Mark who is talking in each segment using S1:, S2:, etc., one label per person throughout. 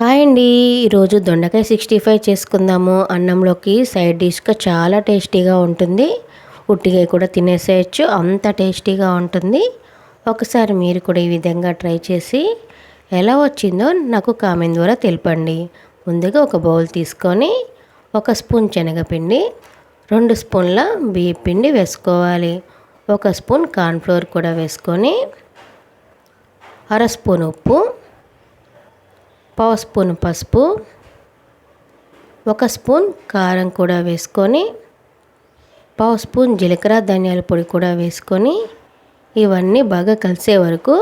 S1: Hi అండి. ఈరోజు దొండకాయ సిక్స్టీ ఫైవ్ చేసుకుందాము. అన్నంలోకి సైడ్ డిష్గా చాలా టేస్టీగా ఉంటుంది. ఉట్టిగా కూడా తినేసేయచ్చు. అంత టేస్టీగా ఉంటుంది. ఒకసారి మీరు కూడా ఈ విధంగా ట్రై చేసి ఎలా వచ్చిందో నాకు కామెంట్ ద్వారా తెలపండి. ముందుగా ఒక బౌల్ తీసుకొని ఒక స్పూన్ శనగపిండి రెండు స్పూన్ల బియ్య పిండి వేసుకోవాలి. ఒక స్పూన్ కార్న్ఫ్లోర్ కూడా వేసుకొని అర స్పూన్ ఉప్పు పావు స్పూన్ పసుపు ఒక స్పూన్ కారం కూడా వేసుకొని పావు స్పూన్ జీలకర్ర ధనియాల పొడి కూడా వేసుకొని ఇవన్నీ బాగా కలిసే వరకు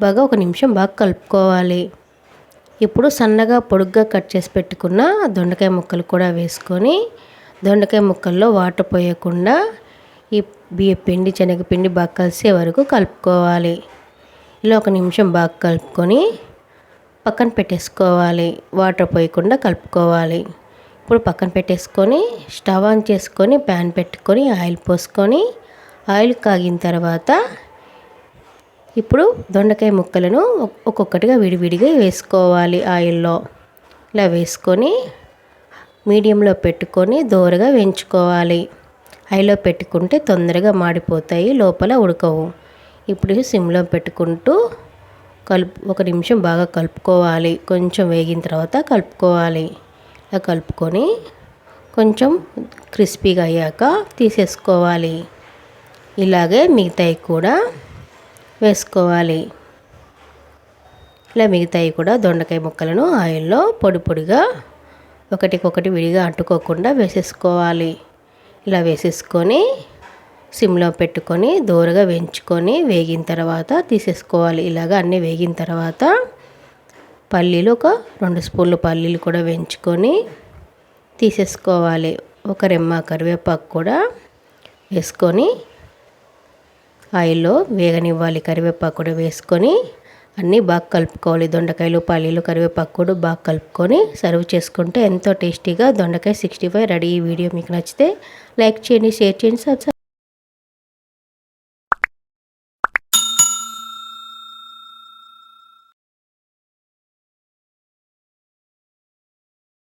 S1: బాగా ఒక నిమిషం బాగా కలుపుకోవాలి. ఇప్పుడు సన్నగా పొడుగ్గా కట్ చేసి పెట్టుకున్న దొండకాయ ముక్కలు కూడా వేసుకొని దొండకాయ ముక్కల్లో వాటర్ పోయకుండా ఈ బియ్య పిండి శనగపిండి బాగా కలిసే వరకు కలుపుకోవాలి. ఇలా ఒక నిమిషం బాగా కలుపుకొని పక్కన పెట్టేసుకోవాలి వాటర్ పోయకుండా కలుపుకోవాలి. ఇప్పుడు పక్కన పెట్టేసుకొని స్టవ్ ఆన్ చేసుకొని ప్యాన్ పెట్టుకొని ఆయిల్ పోసుకొని ఆయిల్ కాగిన తర్వాత ఇప్పుడు దొండకాయ ముక్కలను ఒక్కొక్కటిగా విడివిడిగా వేసుకోవాలి ఆయిల్లో. ఇలా వేసుకొని మీడియంలో పెట్టుకొని దోరగా వేయించుకోవాలి. ఆయిల్లో పెట్టుకుంటే తొందరగా మాడిపోతాయి లోపల ఉడకవు. ఇప్పుడు సిమ్లో పెట్టుకుంటూ కలుపు ఒక నిమిషం బాగా కలుపుకోవాలి. కొంచెం వేగిన తర్వాత కలుపుకోవాలి. ఇలా కలుపుకొని కొంచెం క్రిస్పీగా అయ్యాక తీసేసుకోవాలి. ఇలాగే మిగతాయి కూడా వేసుకోవాలి. ఇలా మిగతాయి కూడా దొండకాయ ముక్కలను ఆయిల్లో పొడి పొడిగా ఒకటికొకటి విడిగా అంటుకోకుండా వేసేసుకోవాలి. ఇలా వేసేసుకొని సిమ్లో పెట్టుకొని దూరగా వేయించుకొని వేగిన తర్వాత తీసేసుకోవాలి. ఇలాగ అన్నీ వేగిన తర్వాత పల్లీలు ఒక రెండు స్పూన్లు పల్లీలు కూడా వేయించుకొని తీసేసుకోవాలి. ఒక రెమ్మ కరివేపాకు కూడా వేసుకొని ఆయిల్లో వేగనివ్వాలి. కరివేపాకు కూడా వేసుకొని అన్నీ బాగా కలుపుకోవాలి. దొండకాయలు పల్లీలు కరివేపాకు కూడా బాగా కలుపుకొని సర్వ్ చేసుకుంటే ఎంతో టేస్టీగా దొండకాయ సిక్స్టీ ఫైవ్ రెడీ. ఈ వీడియో మీకు నచ్చితే లైక్ చేయండి షేర్ చేయండి సబ్స్క్రైబ్